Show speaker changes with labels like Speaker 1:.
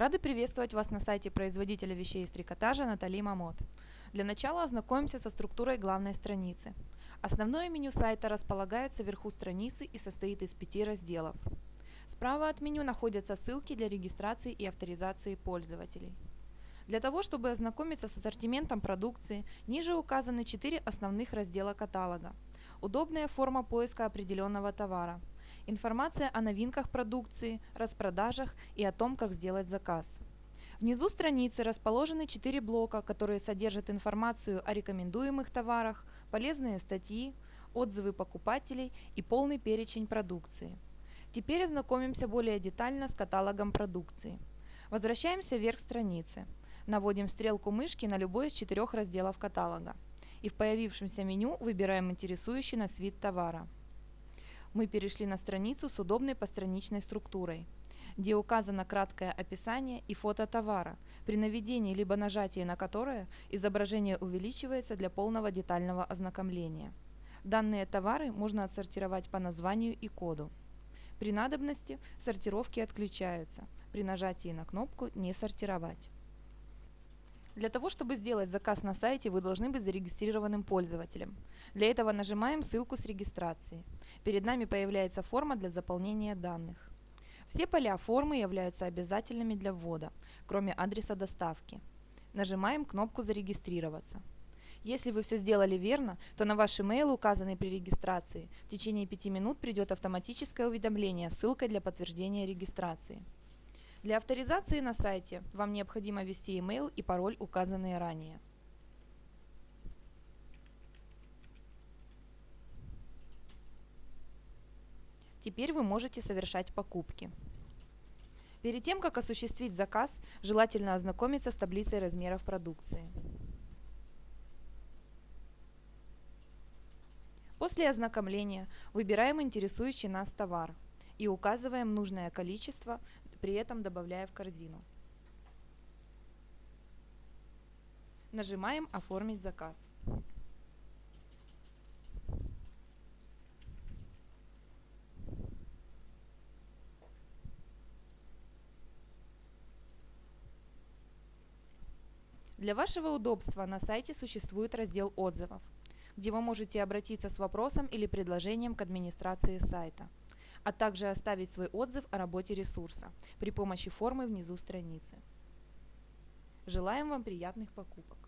Speaker 1: Рады приветствовать вас на сайте производителя вещей из трикотажа Натали Мамот. Для начала ознакомимся со структурой главной страницы. Основное меню сайта располагается вверху страницы и состоит из пяти разделов. Справа от меню находятся ссылки для регистрации и авторизации пользователей. Для того, чтобы ознакомиться с ассортиментом продукции, ниже указаны четыре основных раздела каталога. Удобная форма поиска определенного товара – информация о новинках продукции, распродажах и о том, как сделать заказ. Внизу страницы расположены четыре блока, которые содержат информацию о рекомендуемых товарах, полезные статьи, отзывы покупателей и полный перечень продукции. Теперь ознакомимся более детально с каталогом продукции. Возвращаемся вверх страницы. Наводим стрелку мышки на любой из четырех разделов каталога. И в появившемся меню выбираем интересующий нас вид товара мы перешли на страницу с удобной постраничной структурой, где указано краткое описание и фото товара, при наведении либо нажатии на которое изображение увеличивается для полного детального ознакомления. Данные товары можно отсортировать по названию и коду. При надобности сортировки отключаются. При нажатии на кнопку «Не сортировать». Для того, чтобы сделать заказ на сайте, вы должны быть зарегистрированным пользователем. Для этого нажимаем ссылку с регистрацией. Перед нами появляется форма для заполнения данных. Все поля формы являются обязательными для ввода, кроме адреса доставки. Нажимаем кнопку «Зарегистрироваться». Если вы все сделали верно, то на ваш email, указанный при регистрации, в течение 5 минут придет автоматическое уведомление с ссылкой для подтверждения регистрации. Для авторизации на сайте вам необходимо ввести email и пароль, указанные ранее. Теперь вы можете совершать покупки. Перед тем, как осуществить заказ, желательно ознакомиться с таблицей размеров продукции. После ознакомления выбираем интересующий нас товар и указываем нужное количество, при этом добавляя в корзину. Нажимаем «Оформить заказ». Для вашего удобства на сайте существует раздел отзывов, где вы можете обратиться с вопросом или предложением к администрации сайта, а также оставить свой отзыв о работе ресурса при помощи формы внизу страницы. Желаем вам приятных покупок!